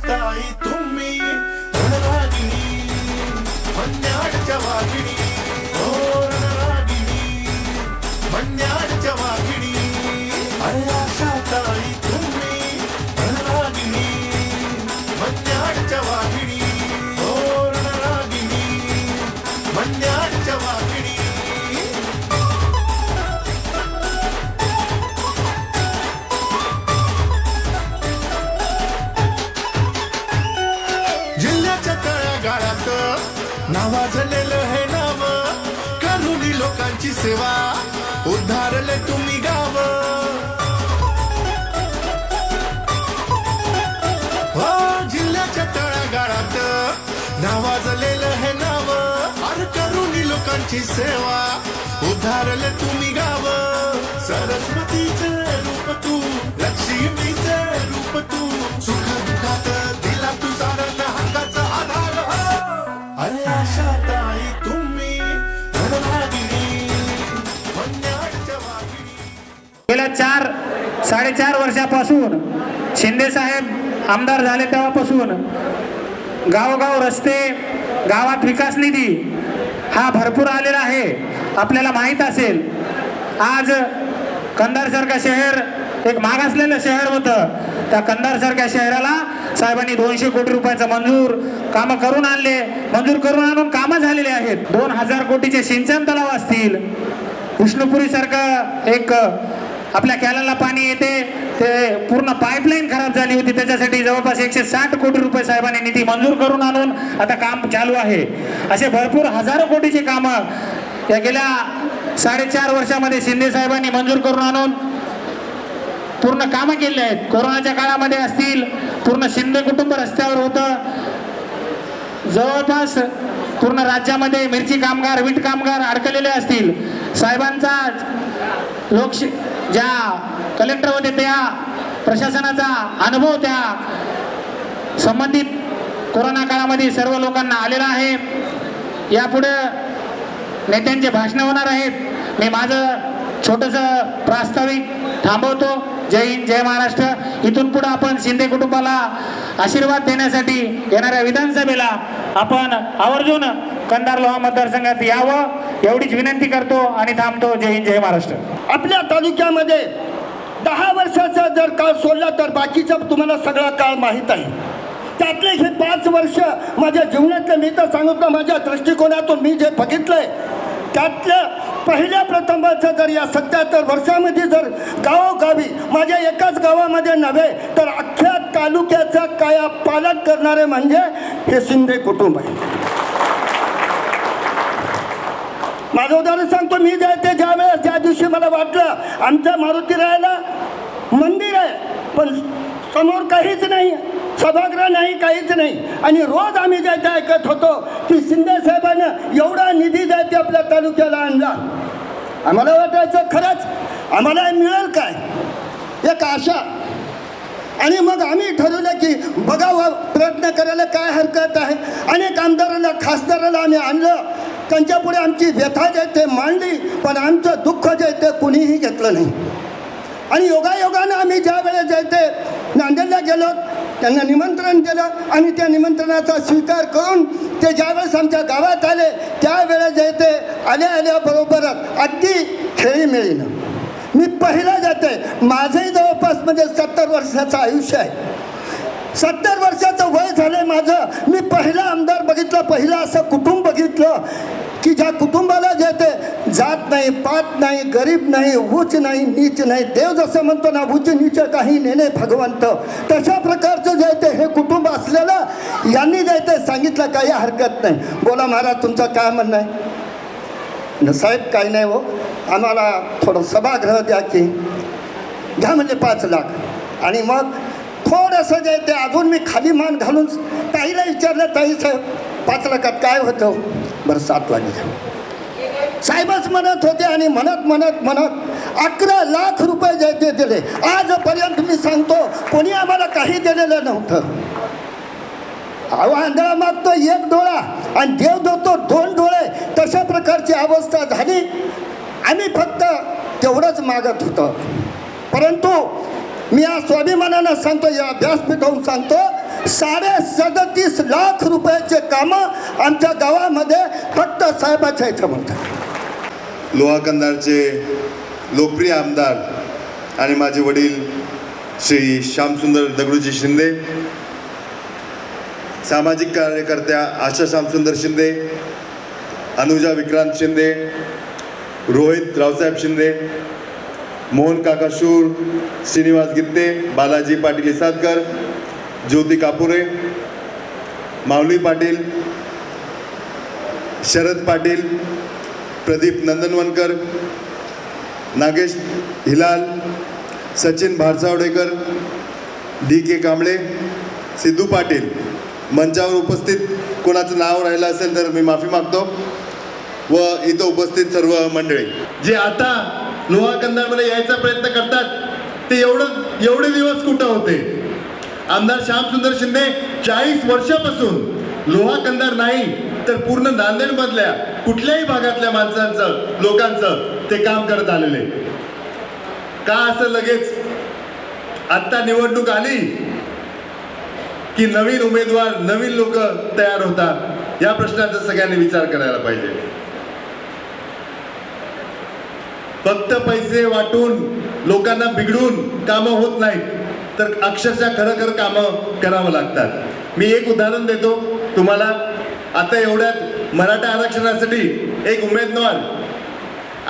आशा ताई तुम्ही रणरागिणी मन्याडच्या वाघिणी हो रणरागिणी मन्याड वाजलेलं हे नाव. करुणी लोकांची सेवा. उद्धारले तुम्ही गाव. हो जिल्ह्याच्या तळागाळात नावाजलेलं हे नाव. अर करुणी लोकांची सेवा. उद्धारले तुम्ही वर्षापासून शिंदेसाहेब आमदार झाले तेव्हापासून गावोगाव रस्ते गावात विकास निधी हा भरपूर आलेला आहे. आपल्याला माहीत असेल आज कंधारसारखं शहर एक मागासलेलं शहर होतं. त्या कंधारसारख्या शहराला साहेबांनी दोनशे कोटी रुपयाचं मंजूर कामं करून आणले. मंजूर करून आणून कामं झालेली आहेत. दोन हजार कोटीचे सिंचन तलाव असतील. विष्णुपुरीसारखं एक आपल्या कॅलला पाणी येते. ते पूर्ण पाईपलाईन खराब झाली होती. त्याच्यासाठी जवळपास एकशे साठ कोटी रुपये साहेबांनी निधी मंजूर करून आणून आता काम चालू आहे. असे भरपूर हजारो कोटीचे कामं या गेल्या साडेचार वर्षामध्ये शिंदे साहेबांनी मंजूर करून आणून पूर्ण कामं केली आहेत. कोरोनाच्या काळामध्ये असतील पूर्ण शिंदे कुटुंब रस्त्यावर होतं. जवळपास पूर्ण राज्यामध्ये मिरची कामगार वीट कामगार अडकलेले असतील. साहेबांचा लोक ज्या कलेक्टर होते त्या प्रशासनाचा अनुभव त्या संबंधित कोरोना काळामध्ये सर्व लोकांना आलेला आहे. यापुढं नेत्यांचे भाषणं होणार आहेत. मी माझं छोटंसं प्रास्ताविक थांबवतो. जय हिंद जय महाराष्ट्र. इथून पुढे आपण शिंदे कुटुंबाला आशीर्वाद देण्यासाठी येणाऱ्या विधानसभेला आपण आवर्जून कंधार लोहा मतदारसंघात यावं एवढीच विनंती करतो आणि थांबतो. जय हिंद जय महाराष्ट्र. आपल्या तालुक्यामध्ये दहा वर्षाचा जर काळ सोडला तर बाकीचा तुम्हाला सगळा काळ माहीत आहे. त्यातले हे पाच वर्ष माझ्या जीवनातलं मी तर सांगतो माझ्या दृष्टिकोनातून मी जे बघितलंय त्यातलं पहिल्या प्रथमाचं जर या सत्याहत्तर वर्षामध्ये जर गावोगावी माझ्या एकाच गावामध्ये नव्हे तर अख्ख्या तालुक्याचा काया पालक करणारे म्हणजे हे शिंदे कुटुंब आहे. माझं उदाहरण सांगतो मी जे ते ज्या वेळेस ज्या दिवशी मला वाटलं आमच्या मारुती राहायला मंदिर आहे पण समोर काहीच नाही आहे सभागृह नाही काहीच नाही. आणि रोज आम्ही जे ऐकत होतो की शिंदे साहेबानं एवढा निधी जायचे आपल्या तालुक्याला आणला. आम्हाला वाटायचं खरंच आम्हाला मिळेल काय? एक आशा. आणि मग आम्ही ठरवलं की बघावं प्रयत्न करायला काय हरकत आहे. अनेक आमदाराला खासदाराला आम्ही आणलं. त्यांच्यापुढे आमची व्यथा जे ते मांडली पण आमचं दुःख जे ते कुणीही घेतलं नाही. आणि योगायोगानं आम्ही ज्या वेळेस जे ते नांदेडला गेलो त्यांना निमंत्रण केलं आणि त्या निमंत्रणाचा स्वीकार करून ते ज्यावेळेस आमच्या गावात आले त्यावेळेस जे ते आल्या आल्याबरोबरच अगदी खेळी मिळीनं. मी पहिला जाते माझंही जवळपास म्हणजे सत्तर वर्षाचं आयुष्य आहे. सत्तर वर्षाचं वय झालंय माझं. मी पहिला आमदार बघितलं पहिलं असं कुटुंब बघितलं की ज्या कुटुंब नाही पाप नाही गरीब नाही उच नाही नीच नाही. देव जसं म्हणतो ना उच्च नीच काही नेणे भगवंत. तशा प्रकारचं जे ते हे कुटुंब असलेलं यांनी जे ते सांगितलं काही हरकत नाही. बोला महाराज तुमचं काय म्हणणं आहे? न साहेब काही नाही हो. आम्हाला थोडं सभागृह द्या की. घ्या म्हणजे पाच लाख. आणि मग थोडंसं जे ते अजून मी खाली मान घालून ताईला विचारलं ताई साहेब पाच लाखात काय होतं? बरं सात लाख घ्या. साहेबच म्हणत होते आणि म्हणत म्हणत म्हणत अकरा लाख रुपये जे ते दिले. आजपर्यंत मी सांगतो कोणी आम्हाला काही दिलेलं नव्हतं. अहो आंधळा मागतो एक डोळा आणि देव देतो दोन डोळे. तशा प्रकारची अवस्था झाली. आम्ही फक्त तेवढंच मागत होतो. परंतु मी या स्वाभिमानानं सांगतो या व्यासपीठावरून सांगतो साडे सदतीस लाख रुपयाचे कामं आमच्या गावामध्ये फक्त साहेबाच्या इथं म्हणतात लोहाकंदारचे लोकप्रिय आमदार आणि माझे वडील श्री श्यामसुंदर दगडूजी शिंदे सामाजिक कार्यकर्त्या आशा श्यामसुंदर शिंदे अनुजा विक्रांत शिंदे रोहित रावसाहेब शिंदे मोहन काका शूर श्रीनिवास गित्ते बालाजी पाटील इसादकर ज्योती कापुरे माऊली पाटील शरद पाटील प्रदीप नंदनवनकर नागेश हिलाल सचिन भारसावडेकर डी के कांबळे सिद्धू पाटील. मंचावर उपस्थित कोणाचं नाव राहिलं असेल तर मी माफी मागतो व इथं उपस्थित सर्व मंडळी. जे आता लोहा कंधारमध्ये यायचा प्रयत्न करतात ते एवढं एवढे दिवस कुठं होते? आमदार श्यामसुंदर शिंदे चाळीस वर्षापासून लोहा कंधार नाही तर पूर्ण नांदेडमधल्या कुठल्याही भागातल्या माणसांचं लोकांचं ते काम करत आलेले का असं लगेच आत्ता निवडणूक आली की नवीन उमेदवार नवीन लोक तयार होतात? या प्रश्नाचा सगळ्यांनी विचार करायला पाहिजे. फक्त पैसे वाटून लोकांना बिघडून कामं होत नाहीत तर अक्षरशः खरं कामं करावं लागतात. मी एक उदाहरण देतो तुम्हाला. आता एवढ्यात मराठा आरक्षणासाठी एक उमेदवार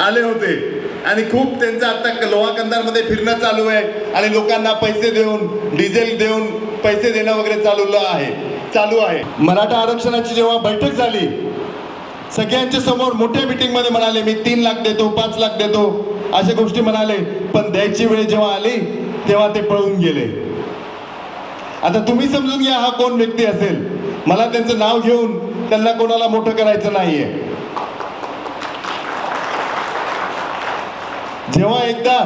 आले होते. आणि खूप त्यांचं आता लोहाकंदारमध्ये फिरणं चालू आहे. आणि लोकांना पैसे देऊन डिझेल देऊन पैसे देणं वगैरे चालवलं आहे. चालू आहे. मराठा आरक्षणाची जेव्हा बैठक झाली सगळ्यांच्या समोर मोठ्या मिटिंगमध्ये म्हणाले मी तीन लाख देतो पाच लाख देतो अशा गोष्टी म्हणाले. पण द्यायची वेळ जेव्हा आली तेव्हा ते पळून गेले. आता तुम्ही समजून घ्या हा कोण व्यक्ती असेल. मला त्यांचं नाव घेऊन त्यांना कोणाला मोठं करायचं नाहीये. जेव्हा एकदा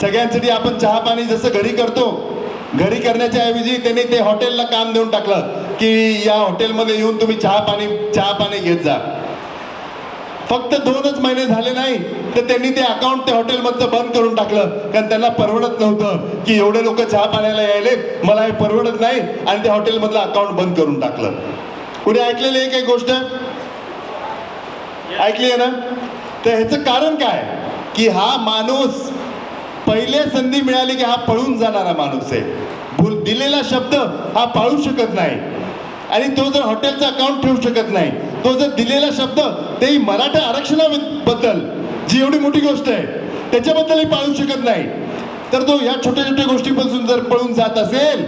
सगळ्यांसाठी आपण चहा पाणी जसं घरी करतो घरी करण्याच्या ऐवजी त्यांनी ते हॉटेलला काम देऊन टाकलं की या हॉटेलमध्ये येऊन तुम्ही चहा पाणी चहा पाणी घेत जा. फक्त दोनच महिने झाले नाही तर त्यांनी ते अकाउंट त्या हॉटेलमधचं बंद करून टाकलं. कारण त्यांना परवडत नव्हतं की एवढे लोक चहा पाण्याला यायले मला हे परवडत नाही आणि त्या हॉटेलमधलं अकाउंट बंद करून टाकलं. कुणी ऐकलेली आहे काही गोष्ट? ऐकली आहे ना? तर ह्याचं कारण काय? की हा माणूस पहिले संधी मिळाली की हा पळून जाणारा माणूस आहे. भूल दिलेला शब्द हा पाळू शकत नाही. आणि तो जर हॉटेलचा अकाउंट ठेवू शकत नाही तो जर दिलेला शब्द तेही मराठा आरक्षणाबद्दल जी एवढी मोठी गोष्ट आहे त्याच्याबद्दलही पाळू शकत नाही. तर तो या छोट्या छोट्या गोष्टीपासून जर पळून जात असेल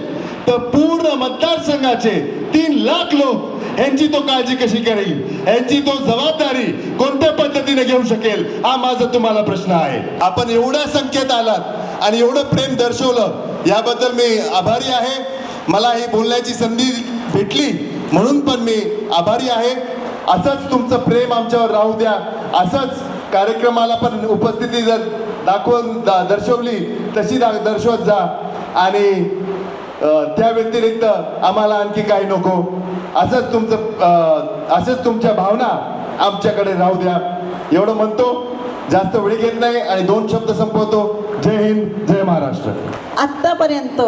तर पूर्ण मतदारसंघाचे तीन लाख लोक यांची तो काळजी कशी करेल? यांची तो जबाबदारी कोणत्या पद्धतीने घेऊ शकेल? हा माझा तुम्हाला प्रश्न आहे. आपण एवढ्या संख्येत आलात आणि एवढं प्रेम दर्शवलं याबद्दल मी आभारी आहे. मला ही बोलण्याची संधी भेटली म्हणून पण मी आभारी आहे. असंच तुमचं प्रेम आमच्यावर राहू द्या. असंच कार्यक्रमाला पण उपस्थिती जर दाखवून दा- दर्शवली तशी दा दर्शवत जा. आणि त्या व्यतिरिक्त आम्हाला आणखी काही नको. असंच तुमचं असंच तुमच्या भावना आमच्याकडे राहू द्या. एवढं म्हणतो जास्त वेळ घेत नाही आणि दोन शब्द संपवतो. जय हिंद जय महाराष्ट्र. आत्तापर्यंत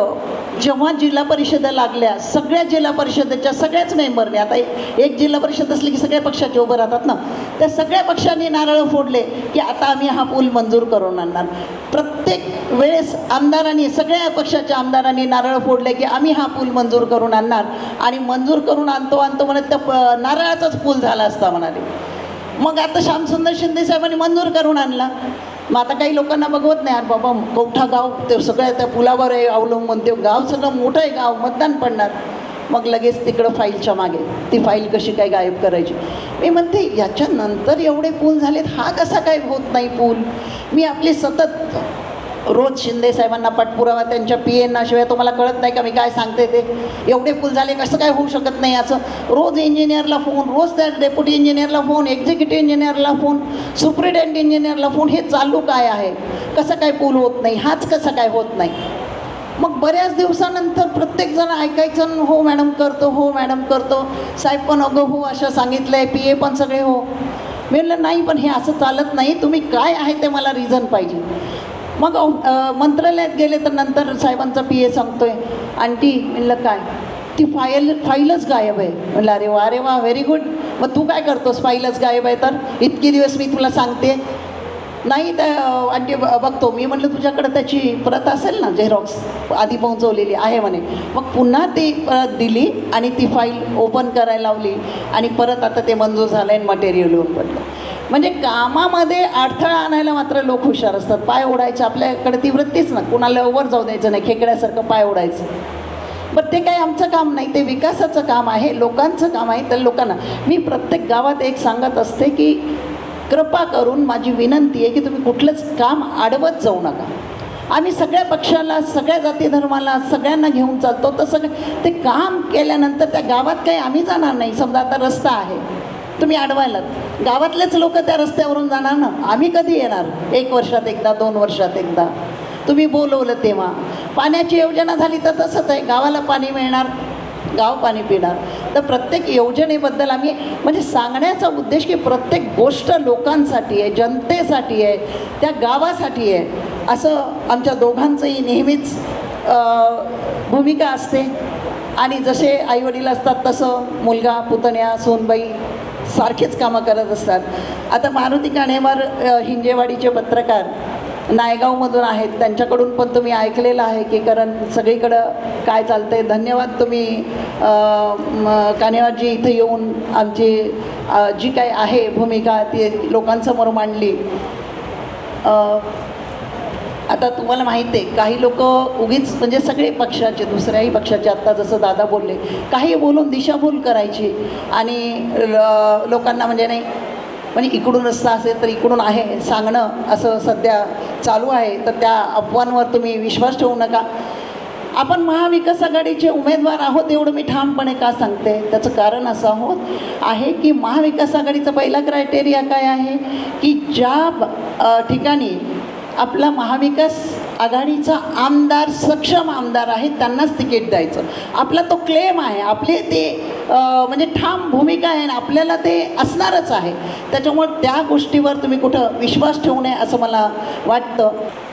जेव्हा जिल्हा परिषदा लागल्या सगळ्या जिल्हा परिषदेच्या सगळ्याच मेंबरने आता एक जिल्हा परिषद असली की सगळ्या पक्षाचे उभं राहतात ना त्या सगळ्या पक्षांनी नारळ फोडले की आता आम्ही हा पूल मंजूर करून आणणार. प्रत्येक वेळेस आमदारांनी सगळ्या पक्षाच्या आमदारांनी नारळ फोडले की आम्ही हा पूल मंजूर करून आणणार. आणि मंजूर करून आणतो आणतो म्हणत त्या नारळाचाच पूल झाला असता म्हणाले. मग आता श्यामसुंदर शिंदे साहेबांनी मंजूर करून आणला. मग आता काही लोकांना बघवत नाही अरे बाबा कवठा गाव ते सगळ्या त्या पुलावर आहे अवलंबून ते गाव सगळं मोठं आहे गाव मतदान पडणार. मग लगेच तिकडं फाईलच्या मागे ती फाईल कशी काय गायब करायची? मी म्हणते याच्यानंतर एवढे पूल झालेत हा कसा काय होत नाही पूल? मी आपली सतत रोज शिंदे साहेबांना पाठपुरावा त्यांच्या पी एनाशिवाय तुम्हाला कळत नाही का मी काय सांगते ते? एवढे पूल झाले कसं काय होऊ शकत नाही असं? रोज इंजिनियरला फोन रोज त्या डेप्युटी इंजिनियरला फोन एक्झिक्युटिव्ह इंजिनियरला फोन सुप्रिटेंट इंजिनियरला फोन हे चालू काय आहे? कसं काय पूल होत नाही? हाच कसं काय होत नाही? मग बऱ्याच दिवसानंतर प्रत्येकजण ऐकायचं हो मॅडम करतो हो मॅडम करतो. साहेब पण अगं हो असं सांगितलं आहे पी ए पण सगळे हो. मी म्हणलं नाही पण हे असं चालत नाही. तुम्ही काय आहे ते मला रिझन पाहिजे. मग मंत्रालयात गेले तर नंतर साहेबांचा पी ए सांगतोय आंटी म्हणलं काय? ती फाईल फाईलच गायब आहे. म्हणलं अरे वा अरे वा व्हेरी गुड मग तू काय करतोस? फाईलच गायब आहे तर? इतके दिवस मी तुला सांगते. नाही त्या आंटी ब- बघतो. मी म्हटलं तुझ्याकडे त्याची प्रत असेल ना झेरॉक्स आधी पोहोचवलेली आहे म्हणे. मग पुन्हा ती परत दिली आणि ती फाईल ओपन करायला लावली आणि परत आता ते मंजूर झालं आहे मटेरियल येऊन पडलं. म्हणजे कामामध्ये अडथळा आणायला मात्र लोक हुशार असतात. पाय ओढायचे आपल्याकडे ती वृत्तीच ना. कुणाला वर जाऊ द्यायचं नाही खेकड्यासारखं पाय ओढायचं. बरं ते काही आमचं काम नाही ते विकासाचं काम आहे लोकांचं काम आहे. तर लोकांना मी प्रत्येक गावात एक सांगत असते की कृपा करून माझी विनंती आहे की तुम्ही कुठलंच काम आडवत जाऊ नका. आम्ही सगळ्या पक्षाला सगळ्या जाती धर्माला सगळ्यांना घेऊन चालतो. तर सगळं ते काम केल्यानंतर त्या गावात काही आम्ही जाणार नाही. समजा आता रस्ता आहे. तुम्ही अडवायलात गावातलेच लोक त्या रस्त्यावरून जाणार ना? आम्ही कधी येणार? एक वर्षात एकदा दोन वर्षात एकदा. तुम्ही बोलवलं तेव्हा. पाण्याची योजना झाली तर तसंच आहे. गावाला पाणी मिळणार गाव पाणी पिणार. तर प्रत्येक योजनेबद्दल आम्ही म्हणजे सांगण्याचा उद्देश की प्रत्येक गोष्ट लोकांसाठी आहे जनतेसाठी आहे त्या गावासाठी आहे. असं आमच्या दोघांचंही नेहमीच भूमिका असते. आणि जसे आईवडील असतात तसं मुलगा पुतण्या सोनबाई सारखेच कामं करत असतात. आता मारुती काणेवार हिंजेवाडीचे पत्रकार नायगावमधून आहेत. त्यांच्याकडून पण तुम्ही ऐकलेलं आहे की कारण सगळीकडं काय चालतं आहे धन्यवाद तुम्ही अ, कानेवारजी इथं येऊन आमची जी काही आहे भूमिका ती लोकांसमोर मांडली. आता तुम्हाला माहिती आहे काही लोक उगीच म्हणजे सगळे पक्षाचे दुसऱ्याही पक्षाचे आत्ता जसं दादा बोलले काही बोलून दिशाभूल करायची. आणि ल- लोकांना म्हणजे नाही म्हणजे इकडून रस्ता असेल तर इकडून आहे सांगणं असं सध्या चालू आहे. तर त्या अफवांवर तुम्ही विश्वास ठेवू नका. आपण महाविकास आघाडीचे उमेदवार आहोत एवढं मी ठामपणे का सांगते? त्याचं कारण असं आहोत आहे की महाविकास आघाडीचा पहिला क्रायटेरिया काय आहे? की ज्या ठिकाणी आपला महाविकास आघाडीचा आमदार सक्षम आमदार आहे त्यांनाच तिकीट द्यायचं. आपला तो क्लेम आहे आपले ते म्हणजे ठाम भूमिका आहे आणि आपल्याला ते असणारच आहे. त्याच्यामुळे त्या गोष्टीवर तुम्ही कुठं विश्वास ठेवू नये असं मला वाटतं.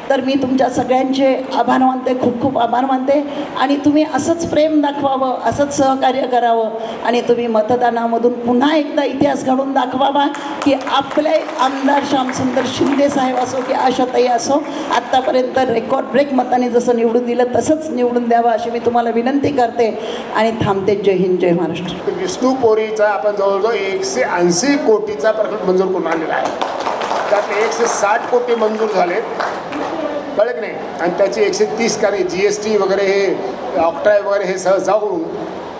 तर मी तुमच्या सगळ्यांचे आभार मानते खूप खूप आभार मानते. आणि तुम्ही असंच प्रेम दाखवावं असंच सहकार्य करावं. आणि तुम्ही मतदानामधून पुन्हा एकदा इतिहास घडून दाखवावा की आपले आमदार श्यामसुंदर शिंदे साहेब असो की आशाताई असो आत्तापर्यंत रेकॉर्ड ब्रेक मताने जसं निवडून दिलं तसंच निवडून द्यावं अशी मी तुम्हाला विनंती करते. आणि थांबते. जय हिंद जय महाराष्ट्र. विष्णू पोरीचा आपण जवळजवळ एकशे ऐंशी कोटीचा प्रकल्प मंजूर करून आणलेला आहे. त्यात एकशे साठ कोटी मंजूर झालेत. कळत नाही. आणि त्याची एकशे तीस कार्य जी एस टी वगैरे हे ऑक्ट्राय वगैरे हे सह जाऊन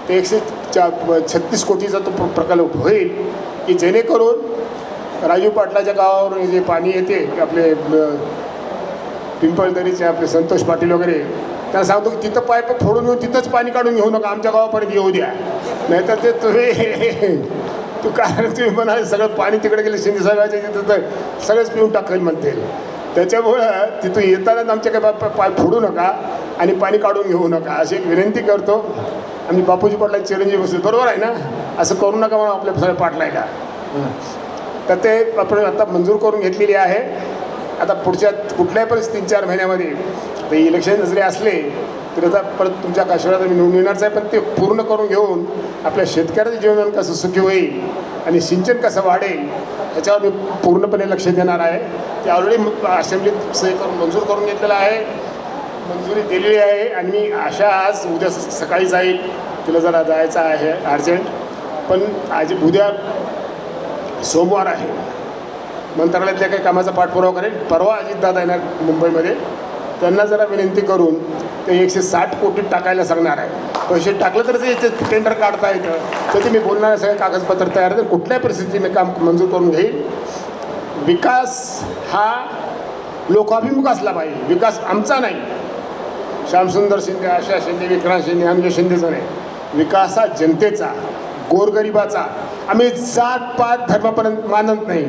ते एकशे चा छत्तीस कोटीचा तो प्र- प्रकल्प होईल की जेणेकरून राजू पाटलाच्या गावावरून जे पाणी येते आपले पिंपळदरीचे आपले संतोष पाटील वगैरे त्यांना सांगतो की तिथं पाईप फोडून येऊन तिथंच पाणी काढून घेऊ नका आमच्या गावापर्यंत येऊ द्या. नाहीतर ते तुम्ही तू काय तुम्ही म्हणाल सगळं पाणी तिकडे गेले शिंदे साहेबाच्या तिथं तर सगळंच पिऊन टाकेल म्हणते त्याच्यामुळं तिथं येतानाच आमच्या काय बाप पाय फोडू नका आणि पाणी काढून घेऊ नका. अशी एक विनंती करतो. आम्ही बापूजी पाटला चिरंजीव बसले. बरोबर आहे ना? असं करू नका म्हणून आपल्या सगळ्या पाटलायला. तर ते आपण आता मंजूर करून घेतलेली आहे. आता पुढच्या कुठल्याही परिस्थिती तीन चार महिन्यामध्ये ते इलेक्शन जरी असले तरी आता परत तुमच्या काश्मीरात मी निवडून येणारच आहे पण ते पूर्ण करून घेऊन आपल्या शेतकऱ्याचं जीवन कसं सुखी होईल आणि सिंचन कसं वाढेल याच्यावर मी पूर्णपणे लक्ष देणार आहे. ते ऑलरेडी असेंब्लीत सही करून मंजूर करून घेतलेलं आहे. मंजुरी दिलेली आहे आणि मी आशा आज उद्या स- सकाळी जाईल. तिला जरा जायचं आहे अर्जंट. पण आज उद्या सोमवार आहे. मंत्रालयातल्या काही कामाचा पाठपुरावा करेल. परवा अजितदादा येणार मुंबईमध्ये. त्यांना जरा विनंती करून ते एकशे साठ कोटी टाकायला सांगणार आहे. पैसे टाकलं तर ते टेंडर काढता येतं. तर ते मी बोलणार सगळे कागदपत्र तयार तर कुठल्याही परिस्थितीत मी काम मंजूर करून घेईल? विकास हा लोकाभिमुख असला पाहिजे. विकास आमचा नाही. श्यामसुंदर शिंदे आशा शिंदे विक्रांत शिंदे आमच्या शिंदेचा नाही. विकास हा जनतेचा गोरगरिबाचा आम्ही जात पात धर्मापर्यंत मानत नाही.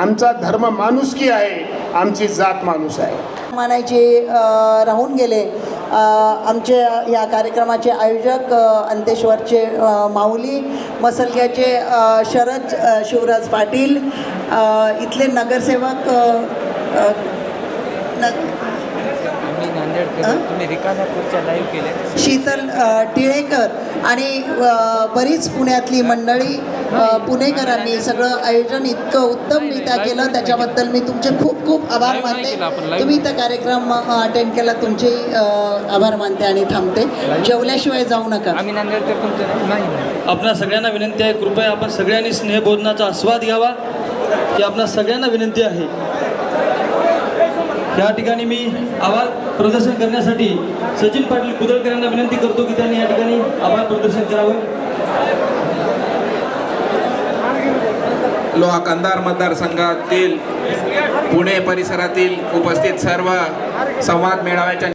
आमचा धर्म माणुसकी आहे आमची जात माणूस आहे. मानायचे राहून गेले. आमचे या कार्यक्रमाचे आयोजक अंतेश्वरचे माऊली मसलग्याचे शरद शिवराज पाटील इथले नगरसेवक न तुम्ही रिकाम्या खुर्च्या लाईव्ह केल्या. शीतल टिळेकर आणि बरीच पुण्यातली मंडळी पुणेकरांनी सगळं आयोजन इतकं उत्तमरित्या केलं. त्याच्याबद्दल मी तुमचे खूप खूप आभार मानते. तुम्ही इथं कार्यक्रम अटेंड केला तुमचे आभार मानते आणि थांबते. जेवल्याशिवाय जाऊ नका. आम्ही तुमचं नाही आपणा सगळ्यांना विनंती आहे कृपया आपण सगळ्यांनी स्नेहबोधनाचा आस्वाद घ्यावा ही आपणा सगळ्यांना विनंती आहे. या ठिकाणी मी आभार प्रदर्शन करण्यासाठी सचिन पाटील कुदळकर यांना विनंती करतो की त्यांनी या ठिकाणी आभार प्रदर्शन करावं. लोहा कंदार मतदारसंघातील पुणे परिसरातील उपस्थित सर्व संवाद मेळाव्याच्या